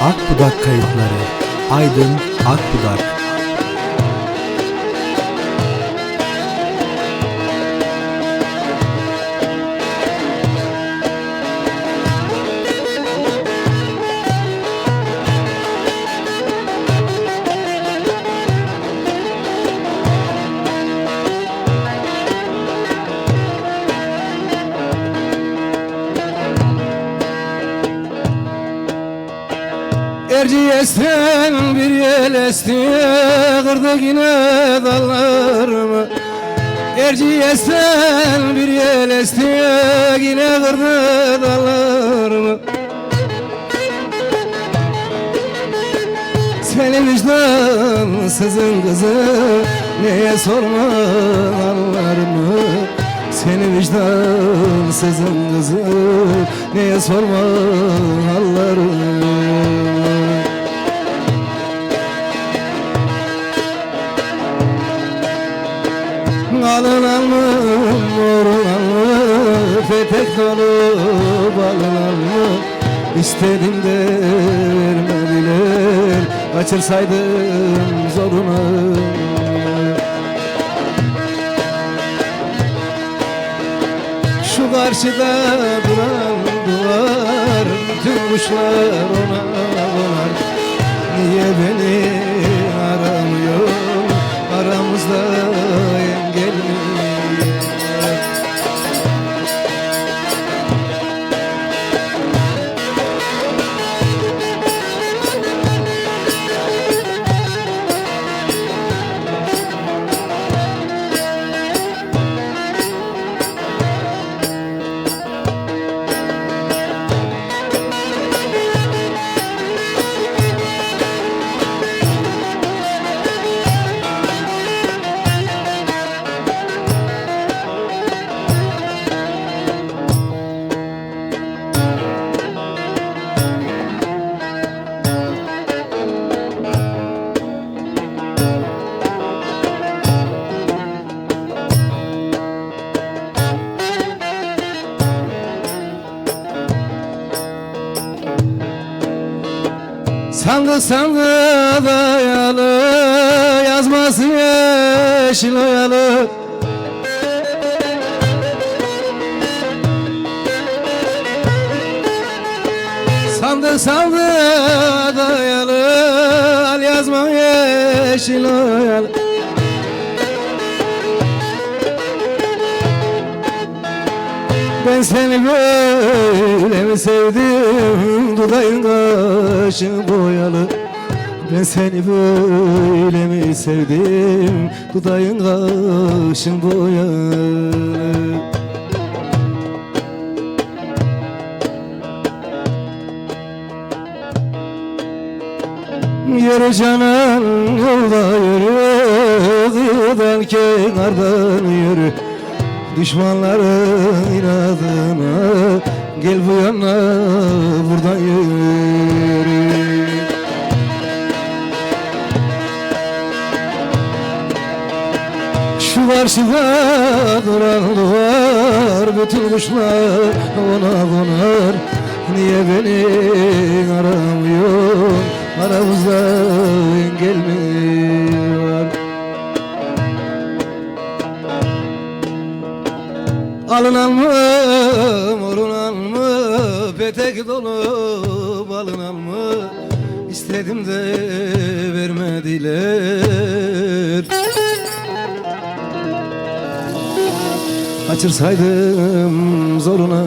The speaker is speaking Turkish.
Akbudak kayıtları. Aydın Akbudak. Erciyes'ten bir yel esti Kırdı yine dallarımı. Erciyes'ten bir yel esti Yine kırdı dallarımı. Senin vicdansızın kızı Neye sorma anlarımı. Senin vicdansızın kızı Neye sorma hallarımı Alın alın morun alın Petek dolu balın alın İstedim de vermediler Kaçırsaydım zoruna Şu karşıda duran duvar Tüm kuşlar ona konar Niye beni aramıyor? Aramızda Sandı sandı dayalı Yazması yeşil oyalı. Sandı sandı dayalı Al yazma yeşil oyalı Ben seni böyle mi sevdim? Dudağın kaşın boyalı. Ben seni böyle mi sevdim? Dudağın kaşın boyalı. Yürü canım yolda yürü Kıyıdan kenardan yürü Düşmanların inadına Gel bu yana buradan yürü. Şu karşıda duran duvar Bütün kuşlar ona konar. Niye beni aramıyor Aramızda engel mi var Alın alma, morun alma Petek dolu balın alma İstedim de vermediler. Kaçırsaydım zoruna